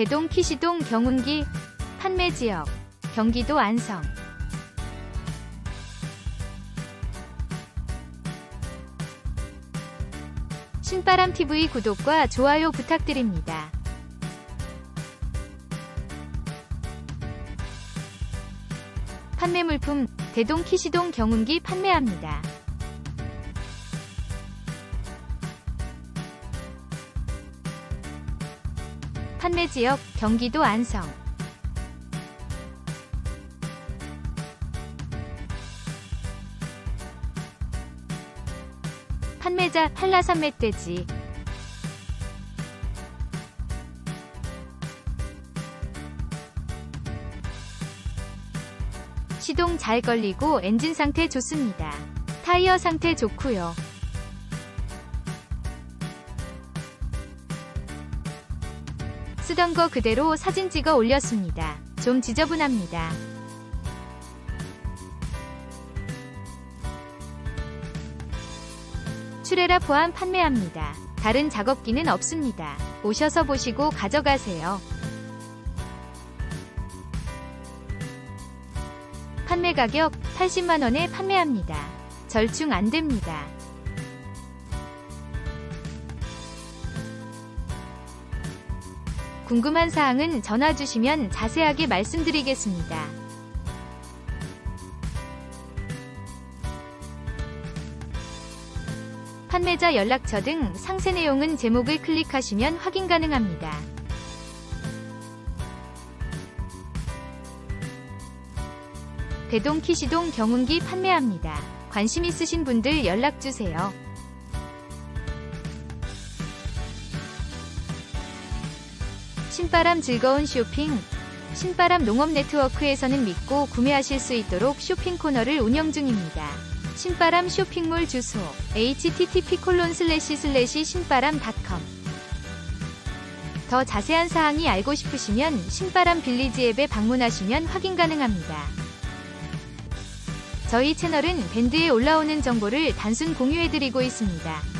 대동 키시동 경운기 판매 지역 경기도 안성 신바람 TV 구독과 좋아요 부탁드립니다. 판매 물품 대동 키시동 경운기 판매합니다. 판매 지역 경기도 안성 판매자 한라산 멧돼지 시동 잘 걸리고 엔진 상태 좋습니다. 타이어 상태 좋고요. 쓰던 거 그대로 사진 찍어 올렸습니다. 좀 지저분합니다. 출애라 포함 판매합니다. 다른 작업기는 없습니다. 오셔서 보시고 가져가세요. 판매 가격 80만원에 판매합니다. 절충 안 됩니다. 궁금한 사항은 전화 주시면 자세하게 말씀드리겠습니다. 판매자 연락처 등 상세 내용은 제목을 클릭하시면 확인 가능합니다. 대동 키시동 경운기 판매합니다. 관심 있으신 분들 연락 주세요. 신바람 즐거운 쇼핑 신바람 농업 네트워크에서는 믿고 구매하실 수 있도록 쇼핑 코너를 운영 중입니다. 신바람 쇼핑몰 주소 http 콜론 슬래시 슬래시 신바람닷컴 더 자세한 사항이 알고 싶으시면 신바람 빌리지 앱에 방문하시면 확인 가능합니다. 저희 채널은 밴드에 올라오는 정보를 단순 공유해드리고 있습니다.